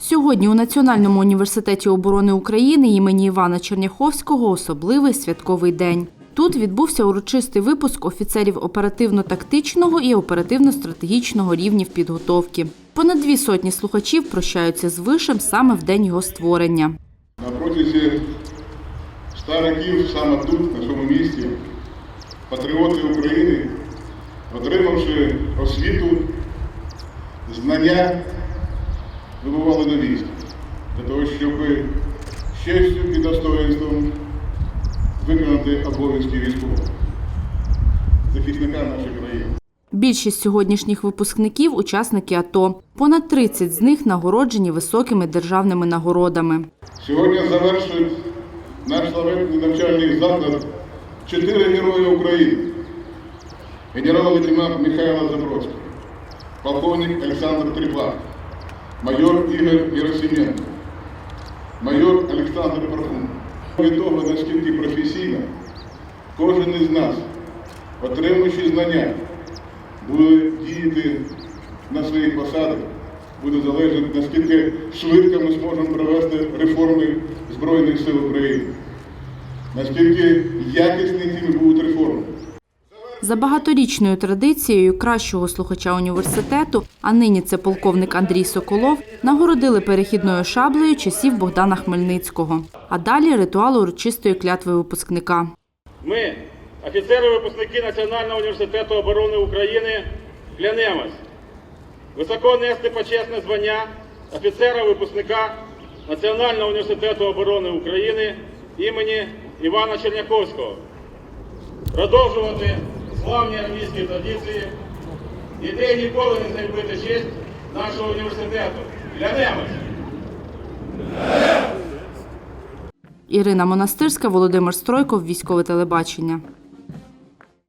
Сьогодні у Національному університеті оборони України імені Івана Черняховського особливий святковий день. Тут відбувся урочистий випуск офіцерів оперативно-тактичного і оперативно-стратегічного рівнів підготовки. Понад дві сотні слухачів прощаються з вишем саме в день його створення. На протязі ста років саме тут, на цьому місці, патріоти України, отримавши освіту, знання, вибували військ для того, щоб з честю і достоинством виконати обов'язки військового, захисника нашої країни. Більшість сьогоднішніх випускників учасники АТО. Понад 30 з них нагороджені високими державними нагородами. Сьогодні завершують наш славетний навчальний заклад чотири герої України. Генерал-лейтенант Михайло Забродський, полковник Олександр Тріпак, майор Ігор Єросименко, майор Олександр Пархун. Від того, наскільки професійно кожен із нас, отримуючи знання, буде діяти на своїх посадах, буде залежати, наскільки швидко ми зможемо провести реформи Збройних сил України, наскільки якісні ці будуть реформи. За багаторічною традицією кращого слухача університету, а нині це полковник Андрій Соколов, нагородили перехідною шаблею часів Богдана Хмельницького. А далі ритуал урочистої клятви випускника. Ми, офіцери-випускники Національного університету оборони України, клянемось високо нести почесне звання офіцера-випускника Національного університету оборони України імені Івана Черняковського, продовжувати славні армійські традиції Ідеї ніколи не займити честь нашого університету. Глянемось! Ірина Монастирська, Володимир Стройков, військове телебачення.